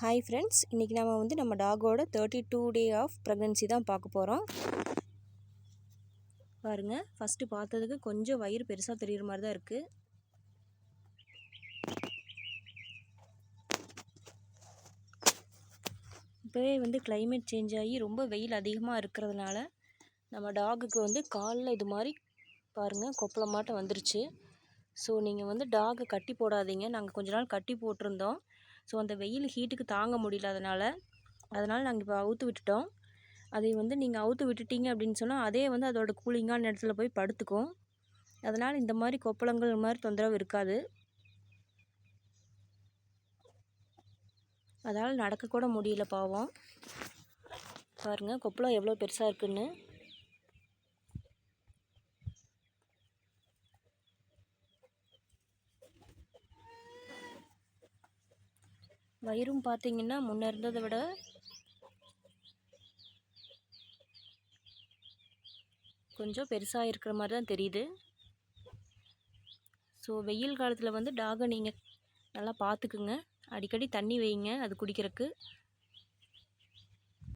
Hi friends இன்றைக்கி நம்ம வந்து நம்ம டாகோட thirty two day of pregnancy தான் பார்க்க போகிறோம் பாருங்கள் ஃபஸ்ட்டு பார்த்ததுக்கு கொஞ்சம் வயிறு பெருசாக தெரியுற மாதிரி தான் இருக்குது இப்போவே வந்து கிளைமேட் சேஞ்ச் ஆகி ரொம்ப வெயில் அதிகமாக இருக்கிறதுனால நம்ம டாகுக்கு வந்து காலில் இது மாதிரி பாருங்கள் கொப்பளமாட்டம் வந்துருச்சு. ஸோ நீங்கள் வந்து டாகை கட்டி போடாதீங்க. நாங்கள் கொஞ்ச நாள் கட்டி போட்டிருந்தோம். ஸோ அந்த வெயில் ஹீட்டுக்கு தாங்க முடியல அதனால் அதனால் நாங்கள் இப்போ அவுத்து விட்டுட்டோம். அதை வந்து நீங்கள் அவுத்து விட்டுட்டீங்க அப்படின்னு சொன்னால் அதே வந்து அதோட கூலிங்கான இடத்துல போய் படுத்துக்கும். அதனால் இந்த மாதிரி கொப்பளங்கள் மாதிரி தொந்தரவு இருக்காது. அதனால் நடக்கக்கூட முடியல பாவம். பாருங்கள் கொப்பளம் எவ்வளோ பெருசாக இருக்குன்னு. வயிறும் பார்த்தீங்கன்னா முன்ன இருந்ததை விட கொஞ்சம் பெருசாக இருக்கிற மாதிரி தான் தெரியுது. ஸோ வெயில் காலத்தில் வந்து டாகை நீங்கள் நல்லா பார்த்துக்குங்க. அடிக்கடி தண்ணி வைங்க அது குடிக்கிறதுக்கு.